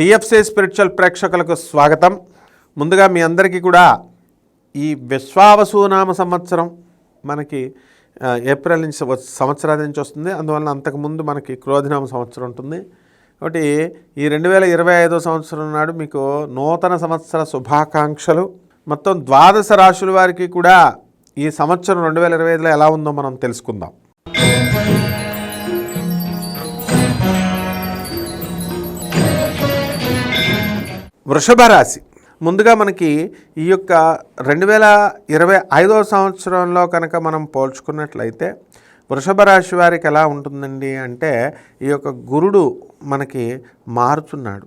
TFC spiritual ప్రేక్షకులకు స్వాగతం. ముందుగా మీ అందరికీ కూడా ఈ విశ్వావసునామ సంవత్సరం మనకి ఏప్రిల్ నుంచి సంవత్సరాది నుంచి వస్తుంది. అందువలన అంతకుముందు మనకి క్రోధినామ సంవత్సరం ఉంటుంది. కాబట్టి ఈ రెండు వేల ఇరవై ఐదో సంవత్సరం నాడు మీకు నూతన సంవత్సర శుభాకాంక్షలు. మొత్తం ద్వాదశ రాశుల వారికి కూడా ఈ సంవత్సరం రెండు వేల ఇరవై ఐదులో ఎలా ఉందో మనం తెలుసుకుందాం. వృషభ రాశి ముందుగా మనకి ఈ యొక్క రెండు వేల ఇరవై ఐదవ సంవత్సరంలో కనుక మనం పోల్చుకున్నట్లయితే వృషభ రాశి వారికి ఎలా ఉంటుందండి అంటే ఈ యొక్క గురుడు మనకి మారుతున్నాడు.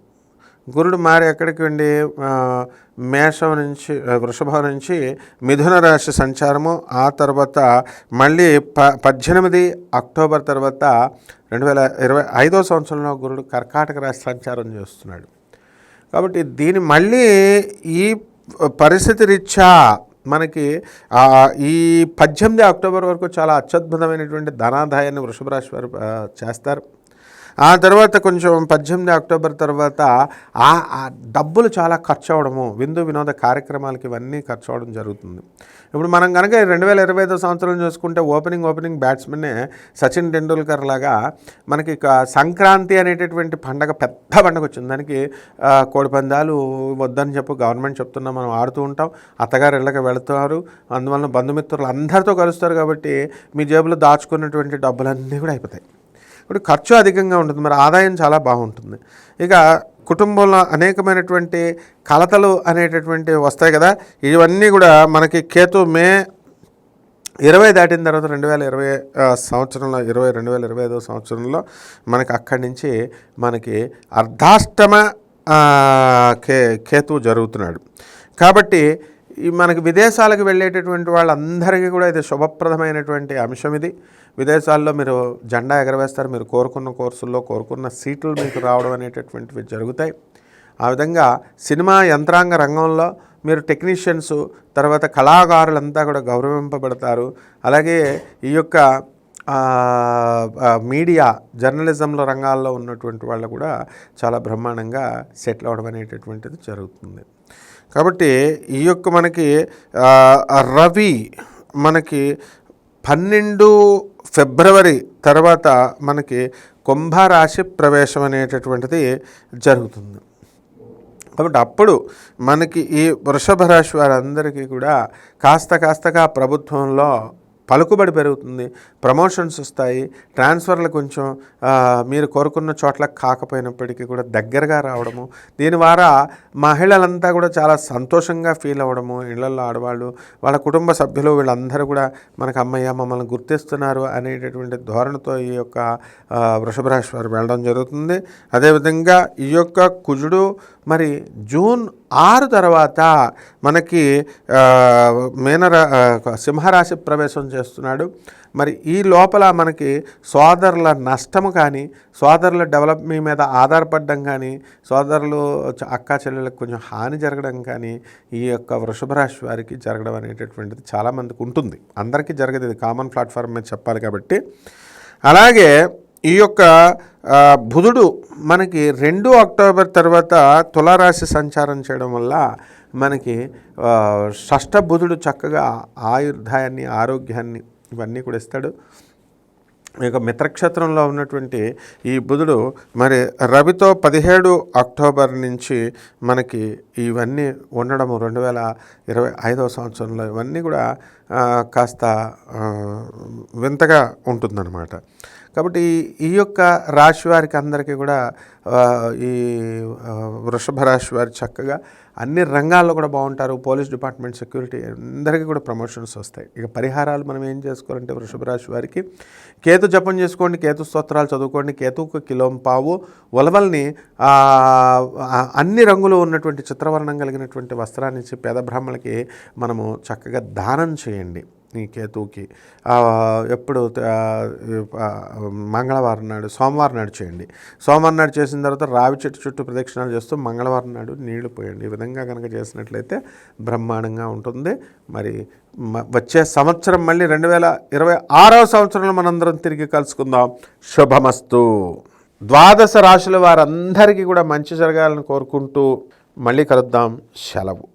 గురుడు మారి ఎక్కడికి వెళ్ళి మేషం నుంచి వృషభం నుంచి మిథున రాశి సంచారము. ఆ తర్వాత మళ్ళీ ప పద్దెనిమిది అక్టోబర్ తర్వాత రెండు వేల ఇరవై ఐదో సంవత్సరంలో గురుడు కర్కాటక రాశి సంచారం చేస్తున్నాడు. కాబట్టి దీని మళ్ళీ ఈ పరిస్థితి రీత్యా మనకి ఈ పద్దెనిమిది అక్టోబర్ వరకు చాలా అత్యద్భుతమైనటువంటి ధనాదాయాన్ని వృషభ రాశి వారు చేస్తారు. ఆ తర్వాత కొంచెం పద్దెనిమిది అక్టోబర్ తర్వాత ఆ డబ్బులు చాలా ఖర్చు అవడము విందు వినోద కార్యక్రమాలకి ఇవన్నీ ఖర్చు అవడం జరుగుతుంది. ఇప్పుడు మనం కనుక రెండు వేల ఇరవై ఐదో సంవత్సరం చూసుకుంటే opening opening batsman Sachin Tendulkar లాగా మనకి సంక్రాంతి అనేటటువంటి పండగ పెద్ద పండగ వచ్చింది దానికి కోడి పందాలు వద్దని చెప్పు గవర్నమెంట్ చెప్తున్నా మనం ఆడుతూ ఉంటాం. అత్తగారు ఇళ్ళకి వెళుతున్నారు. అందువలన బంధుమిత్రులు అందరితో కలుస్తారు కాబట్టి మీ జేబులో దాచుకున్నటువంటి డబ్బులన్నీ కూడా అయిపోతాయి. ఇప్పుడు ఖర్చు అధికంగా ఉంటుంది మరి ఆదాయం చాలా బాగుంటుంది. ఇక కుటుంబంలో అనేకమైనటువంటి కలతలు అనేటటువంటి వస్తాయి కదా. ఇవన్నీ కూడా మనకి కేతు మే ఇరవై దాటిన తర్వాత రెండు వేల ఇరవై సంవత్సరంలో ఇరవై రెండు వేల ఇరవై ఐదో సంవత్సరంలో మనకి అక్కడి నుంచి మనకి అర్ధాష్టమ కే కేతువు జరుగుతున్నాడు. కాబట్టి ఈ మనకి విదేశాలకు వెళ్ళేటటువంటి వాళ్ళందరికీ కూడా ఇది శుభప్రదమైనటువంటి అంశం ఇది. విదేశాల్లో మీరు జెండా ఎగరవేస్తారు మీరు కోరుకున్న కోర్సుల్లో కోరుకున్న సీట్లు మీకు రావడం అనేటటువంటివి జరుగుతాయి. ఆ విధంగా సినిమా యంత్రాంగ రంగంలో మీరు టెక్నీషియన్స్ తర్వాత కళాకారులంతా కూడా గౌరవింపబడతారు. అలాగే ఈ యొక్క మీడియా జర్నలిజంలో రంగాల్లో ఉన్నటువంటి వాళ్ళు కూడా చాలా బ్రహ్మాండంగా సెటిల్ అవడం అనేటటువంటిది జరుగుతుంది. కాబట్టి ఈ యొక్క మనకి రవి మనకి పన్నెండు ఫిబ్రవరి తర్వాత మనకి కుంభరాశి ప్రవేశం అనేటటువంటిది జరుగుతుంది. కాబట్టి అప్పుడు మనకి ఈ వృషభ రాశి వారందరికీ కూడా కాస్త కాస్తగా ప్రభుత్వంలో పలుకుబడి పెరుగుతుంది ప్రమోషన్స్ వస్తాయి ట్రాన్స్ఫర్లు కొంచెం మీరు కోరుకున్న చోట్ల కాకపోయినప్పటికీ కూడా దగ్గరగా రావడము దీని ద్వారా మహిళలంతా కూడా చాలా సంతోషంగా ఫీల్ అవ్వడము ఇళ్ళలో ఆడవాళ్ళు వాళ్ళ కుటుంబ సభ్యులు వీళ్ళందరూ కూడా మనకు అమ్మయ్య మమ్మల్ని గుర్తిస్తున్నారు అనేటటువంటి ధోరణితో ఈ యొక్క ఆ, వృషభ రాశి వారు వెళ్ళడం జరుగుతుంది. అదేవిధంగా ఈ యొక్క కుజుడు మరి జూన్ ఆరు తర్వాత మనకి ఆ, మీనరా సింహరాశి ప్రవేశం చేస్తున్నాడు. మరి ఈ లోపల మనకి సోదరుల నష్టము కానీ సోదరుల డెవలప్మెంట్ మీద ఆధారపడడం కానీ సోదరులు అక్క అక్కా చెల్లెలకు కొంచెం హాని జరగడం కానీ ఈ యొక్క వృషభ రాశి వారికి జరగడం అనేటటువంటిది చాలామందికి ఉంటుంది. అందరికీ జరగదు ఇది కామన్ ప్లాట్ఫామ్ మీద చెప్పాలి కాబట్టి. అలాగే ఈ యొక్క బుధుడు మనకి రెండు అక్టోబర్ తర్వాత తులారాశి సంచారం చేయడం వల్ల మనకి షష్ఠ బుధుడు చక్కగా ఆయుర్దాయాన్ని ఆరోగ్యాన్ని ఇవన్నీ కూడా ఇస్తాడు. ఈ యొక్క మిత్రక్షేత్రంలో ఉన్నటువంటి ఈ బుధుడు మరి రవితో పదిహేడు అక్టోబర్ నుంచి మనకి ఇవన్నీ ఉండడము రెండు వేల ఇరవై ఐదవ సంవత్సరంలో ఇవన్నీ కూడా కాస్త వింతగా ఉంటుందన్నమాట. కాబట్టి ఈ- యొక్క రాశి వారికి అందరికీ కూడా ఈ వృషభ రాశి వారు చక్కగా అన్ని రంగాల్లో కూడా బాగుంటారు. పోలీస్ డిపార్ట్మెంట్ సెక్యూరిటీ అందరికీ కూడా ప్రమోషన్స్ వస్తాయి. ఇక పరిహారాలు మనం ఏం చేసుకోవాలంటే వృషభ రాశి వారికి కేతు జపం చేసుకోండి కేతు స్తోత్రాలు చదువుకోండి కేతుకు కిలోం పావు ఉలవల్ని అన్ని రంగులు ఉన్నటువంటి చిత్రవర్ణం కలిగినటువంటి వస్త్రాన్ని ఇచ్చి పేద బ్రాహ్మణులకి మనము చక్కగా దానం చేయండి ఈ కేతువుకి. ఎప్పుడు మంగళవారం నాడు సోమవారం నాడు చేయండి. సోమవారం నాడు చేసిన తర్వాత రావి చెట్టు చుట్టూ ప్రదక్షిణాలు చేస్తూ మంగళవారం నాడు నీళ్ళు పోయండి. ఈ విధంగా కనుక చేసినట్లయితే బ్రహ్మాండంగా ఉంటుంది. మరి మ- వచ్చే సంవత్సరం మళ్ళీ రెండు వేల ఇరవై ఆరవ సంవత్సరంలో మనందరం తిరిగి కలుసుకుందాం. శుభమస్తు. ద్వాదశ రాశుల వారందరికీ కూడా మంచి జరగాలని కోరుకుంటూ మళ్ళీ కలుద్దాం. సెలవు.